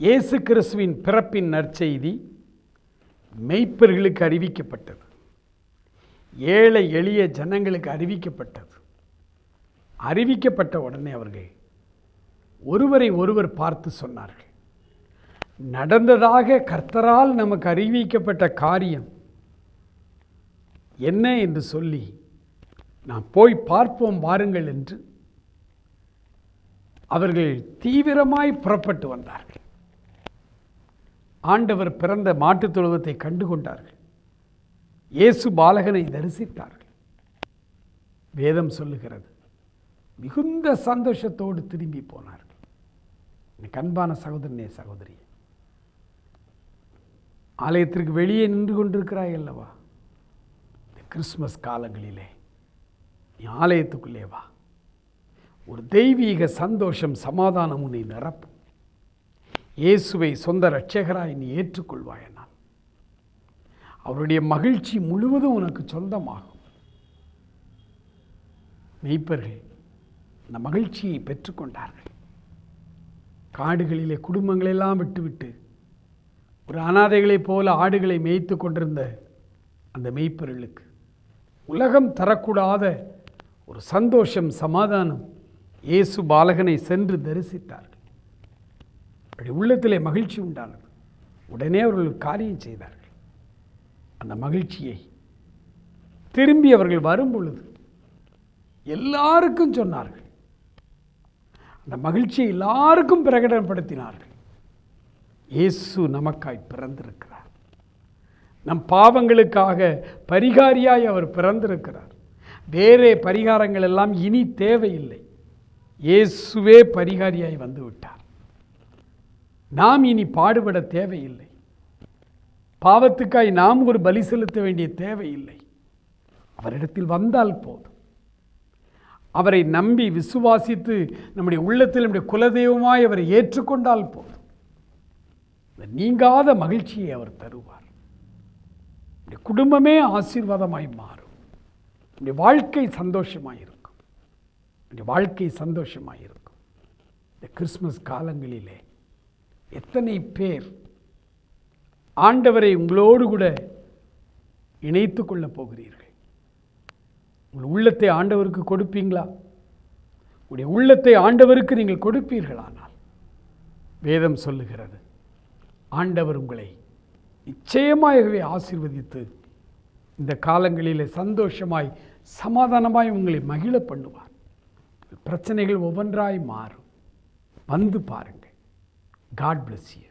இயேசு கிறிஸ்துவின் பிறப்பின் நற்செய்தி மெய்ப்பர்களுக்கு அறிவிக்கப்பட்டது. ஏழை எளிய ஜனங்களுக்கு அறிவிக்கப்பட்டது. அறிவிக்கப்பட்ட உடனே அவர்கள் ஒருவரை ஒருவர் பார்த்து சொன்னார்கள். நடந்ததாக கர்த்தரால் நமக்கு அறிவிக்கப்பட்ட காரியம் என்ன என்று சொல்லி நாம் போய் பார்ப்போம் வாருங்கள் என்று அவர்கள் தீவிரமாய் புறப்பட்டு வந்தார்கள். ஆண்டவர் பிறந்த மாட்டுத் தொழுவத்தை கண்டு கொண்டார்கள் இயேசு பாலகனை தரிசித்தார்கள். வேதம் சொல்லுகிறது. மிகுந்த சந்தோஷத்தோடு திரும்பி போனார்கள். எனக்கு அன்பான சகோதரனே சகோதரி. ஆலயத்திற்கு வெளியே நின்று கொண்டிருக்கிறாய் அல்லவா? இந்த கிறிஸ்மஸ் காலங்களிலே நீ ஆலயத்துக்குள்ளே வா. ஒரு தெய்வீக சந்தோஷம் சமாதானம் உன்னை நிரப்பும். இயேசுவை சொந்த ரட்சகராய் நீ ஏற்றுக்கொள்வாயனால் அவருடைய மகிழ்ச்சி முழுவதும் உனக்கு சொந்தமாகும். மெய்ப்பர்கள் அந்த மகிழ்ச்சியை பெற்றுக்கொண்டார்கள். காடுகளிலே குடும்பங்களெல்லாம் விட்டுவிட்டு ஒரு அனாதைகளைப் போல ஆடுகளை மேய்த்து கொண்டிருந்த அந்த மெய்ப்பொருளுக்கு உலகம் தரக்கூடாத ஒரு சந்தோஷம் சமாதானம் இயேசு பாலகனை சென்று தரிசித்தார்கள். அப்படி உள்ளத்திலே மகிழ்ச்சி உண்டானது. உடனே அவர்கள் காரியம் செய்தார்கள். அந்த மகிழ்ச்சியை திரும்பி அவர்கள் வரும் பொழுது எல்லாருக்கும் சொன்னார்கள். அந்த மகிழ்ச்சியை எல்லாருக்கும் பிரகடனப்படுத்தினார்கள். இயேசு நமக்காய் பிறந்திருக்கிறார். நம் பாவங்களுக்காக பரிகாரியாய் அவர் பிறந்திருக்கிறார். வேறே பரிகாரங்கள் எல்லாம் இனி தேவையில்லை. இயேசுவே பரிகாரியாய் வந்து விட்டார் நாம் இனி பாடுபட தேவையில்லை. பாவத்துக்காய் நாம் ஒரு பலி செலுத்த வேண்டிய தேவையில்லை. அவரிடத்தில் வந்தால் போதும். அவரை நம்பி விசுவாசித்து நம்முடைய உள்ளத்தில் நம்முடைய குலதெய்வமாய் அவரை ஏற்றுக்கொண்டால் போதும். நீங்காத மகிழ்ச்சியை அவர் தருவார். நம்முடைய குடும்பமே ஆசீர்வாதமாய் மாறும். நம்முடைய வாழ்க்கை சந்தோஷமாய் இருக்கும். நம்முடைய வாழ்க்கை சந்தோஷமாயிருக்கும் இந்த கிறிஸ்மஸ் காலங்களிலே எத்தனை பேர் ஆண்டவரை உங்களோடு கூட இணைத்து கொள்ளப் போகிறீர்கள்? உங்கள் உள்ளத்தை ஆண்டவருக்கு கொடுப்பீங்களா? உங்களுடைய உள்ளத்தை ஆண்டவருக்கு நீங்கள் கொடுப்பீர்களானால் வேதம் சொல்லுகிறது ஆண்டவர் உங்களை நிச்சயமாகவே ஆசீர்வதித்து இந்த காலங்களிலே சந்தோஷமாய் சமாதானமாய் உங்களை மகிழ பண்ணுவார். பிரச்சனைகள் ஒவ்வொன்றாய் மாறும். வந்து பாருங்கள். God bless you